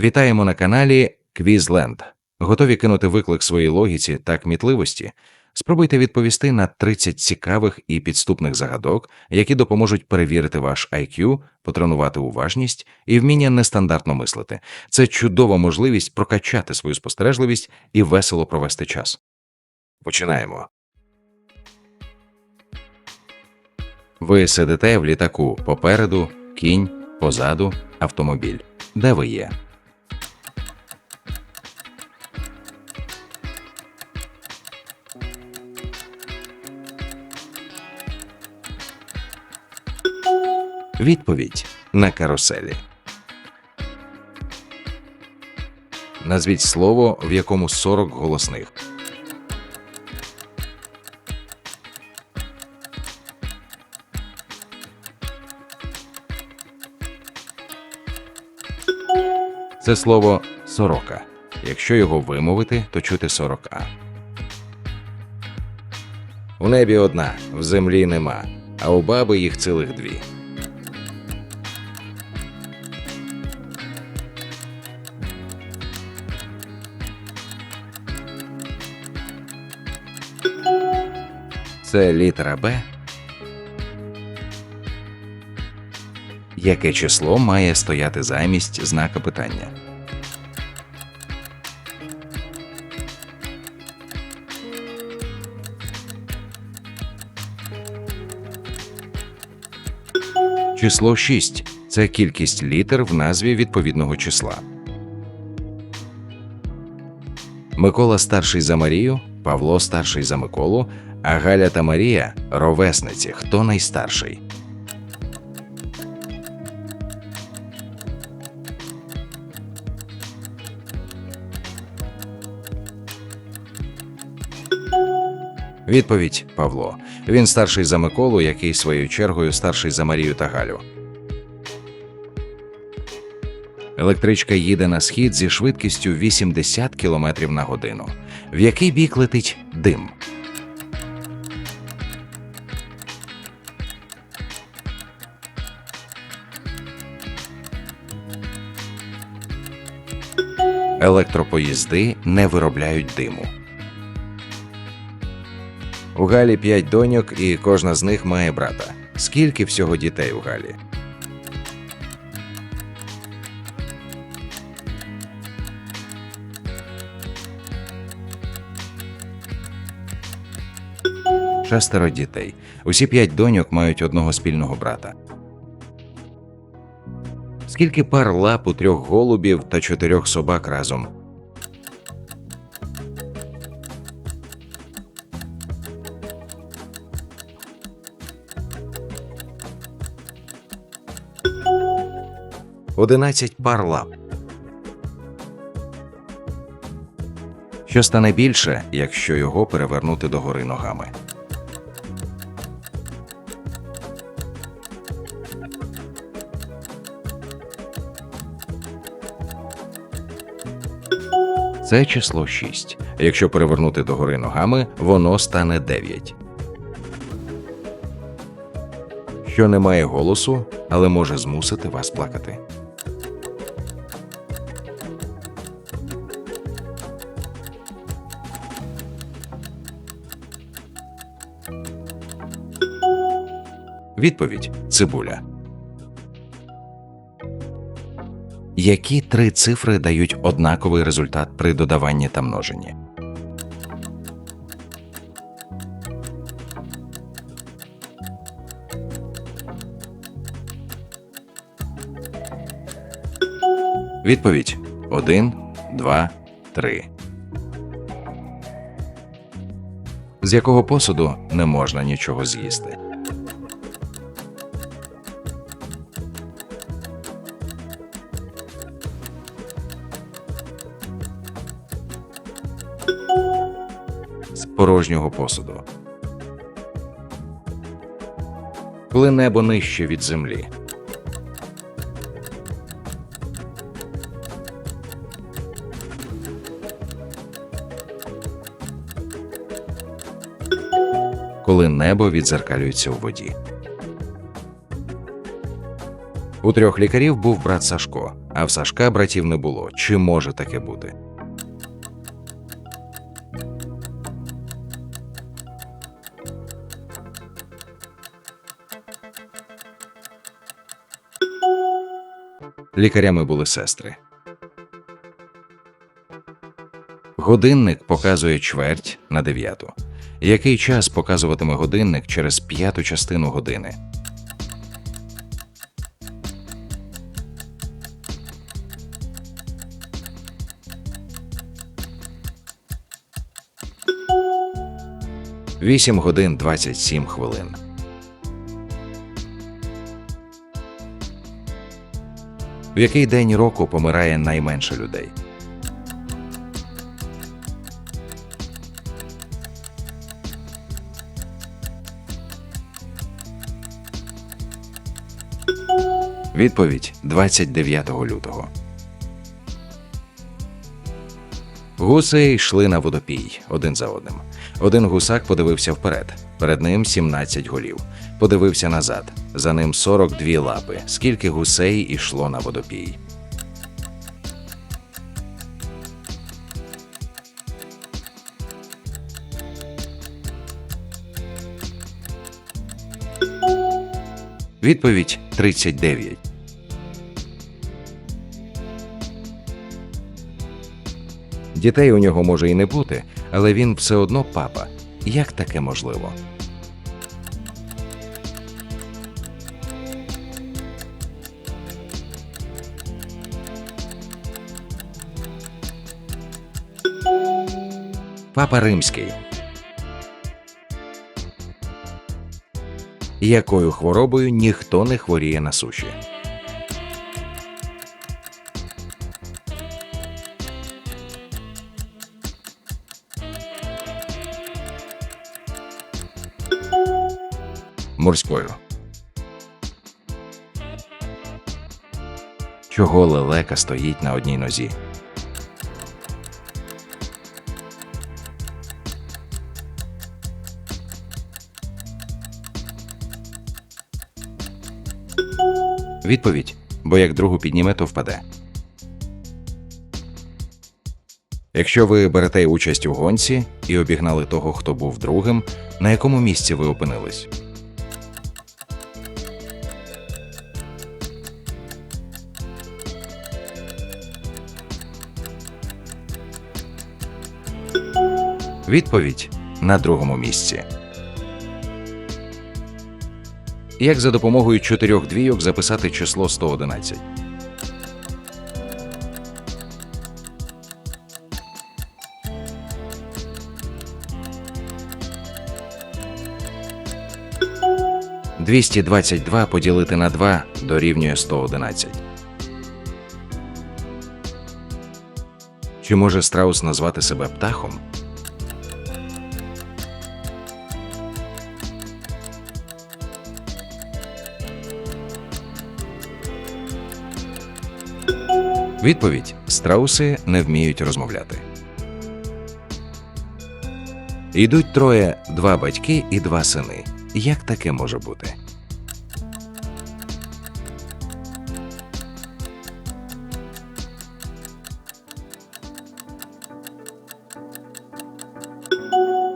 Вітаємо на каналі Quizland. Готові кинути виклик своїй логіці та кмітливості? Спробуйте відповісти на 30 цікавих і підступних загадок, які допоможуть перевірити ваш IQ, потренувати уважність і вміння нестандартно мислити. Це чудова можливість прокачати свою спостережливість і весело провести час. Починаємо. Ви сидите в літаку попереду, кінь, позаду, автомобіль. Де ви є? Відповідь на каруселі. Назвіть слово, в якому 40 голосних. Це слово сорока. Якщо його вимовити, то чути сорока. У небі одна, в землі нема, а у баби їх цілих дві. Це літера Б. Яке число має стояти замість знака питання? Число 6 – це кількість літер в назві відповідного числа. Микола старший за Марію, Павло старший за Миколу, а Галя та Марія ровесниці. Хто найстарший? Відповідь Павло. Він старший за Миколу, який своєю чергою старший за Марію та Галю. Електричка їде на схід зі швидкістю 80 км на годину. В який бік летить дим? Електропоїзди не виробляють диму. У Галі п'ять доньок, і кожна з них має брата. Скільки всього дітей у Галі? Шестеро дітей. Усі п'ять доньок мають одного спільного брата. Скільки пар лап у трьох голубів та чотирьох собак разом? Одинадцять пар лап. Що стане більше, якщо його перевернути догори ногами? Це число 6. Якщо перевернути догори ногами, воно стане 9. Що не має голосу, але може змусити вас плакати. Відповідь цибуля. Які три цифри дають однаковий результат при додаванні та множенні? Відповідь 1, 2, 3. З якого посуду не можна нічого з'їсти? Порожнього посуду. Коли небо нижче від землі. Коли небо відзеркалюється у воді. У трьох лікарів був брат Сашко, а в Сашка братів не було. Чи може таке бути? Лікарями були сестри. Годинник показує чверть на дев'яту. Який час показуватиме годинник через п'яту частину години? Вісім годин 27 хвилин. В який день року помирає найменше людей? Відповідь 29 лютого. Гуси йшли на водопій один за одним. Один гусак подивився вперед. Перед ним 17 голів. Подивився назад. За ним 42 лапи. Скільки гусей ішло на водопій? Відповідь 39. Дітей у нього може і не бути, але він все одно папа. Як таке можливо? Папа Римський. Якою хворобою ніхто не хворіє на суші? Морською. Чого лелека стоїть на одній нозі? Відповідь: бо як другу підніме, то впаде. Якщо ви берете участь у гонці і обігнали того, хто був другим, на якому місці ви опинились? Відповідь на другому місці. Як за допомогою чотирьох двійок записати число 111? Двісті двадцять два поділити на 2 дорівнює 111. Чи може страус назвати себе птахом? Відповідь: страуси не вміють розмовляти. Йдуть троє два батьки і два сини. Як таке може бути?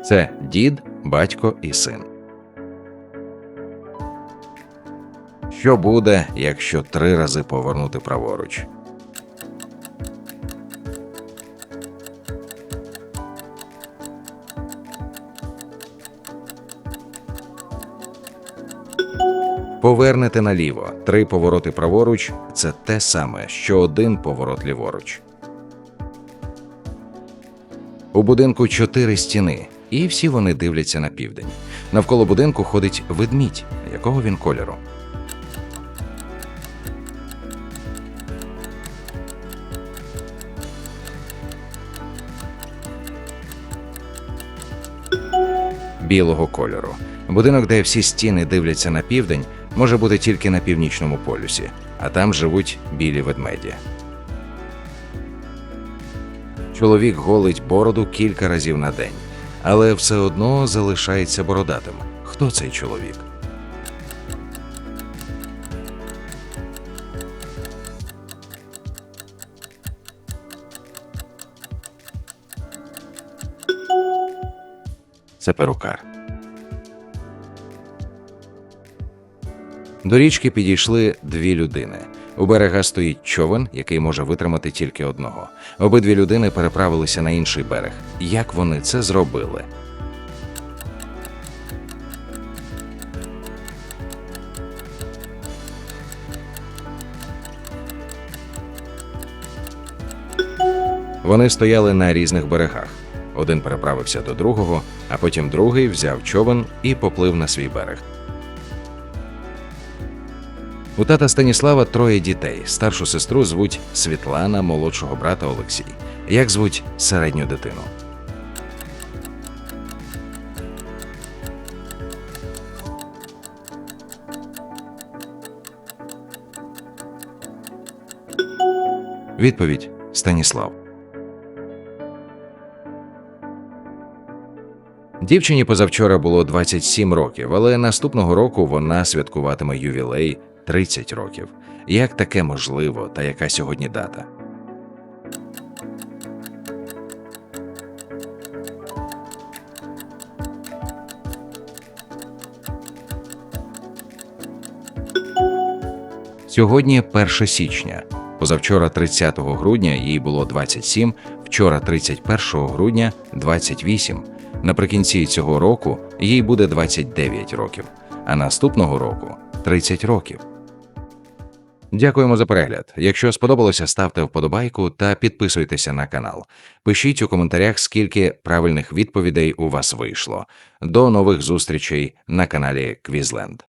Це дід, батько і син. Що буде, якщо три рази повернути праворуч? Повернете наліво. Три повороти праворуч це те саме, що один поворот ліворуч. У будинку чотири стіни, і всі вони дивляться на південь. Навколо будинку ходить ведмідь, якого він кольору. Білого кольору. Будинок, де всі стіни дивляться на південь, може бути тільки на північному полюсі, а там живуть білі ведмеді. Чоловік голить бороду кілька разів на день, але все одно залишається бородатим. Хто цей чоловік? Це перукар. До річки підійшли дві людини. У берега стоїть човен, який може витримати тільки одного. Обидві людини переправилися на інший берег. Як вони це зробили? Вони стояли на різних берегах. Один переправився до другого, а потім другий взяв човен і поплив на свій берег. У тата Станіслава троє дітей. Старшу сестру звуть Світлана, молодшого брата Олексій. Як звуть середню дитину? Відповідь Станіслав. Дівчині позавчора було 27 років, але наступного року вона святкуватиме ювілей 30 років. Як таке можливо, та яка сьогодні дата? Сьогодні 1 січня. Позавчора 30 грудня їй було 27, вчора 31 грудня 28. Наприкінці цього року їй буде 29 років, а наступного року 30 років. Дякуємо за перегляд. Якщо сподобалося, ставте вподобайку та підписуйтеся на канал. Пишіть у коментарях, скільки правильних відповідей у вас вийшло. До нових зустрічей на каналі Квізленд.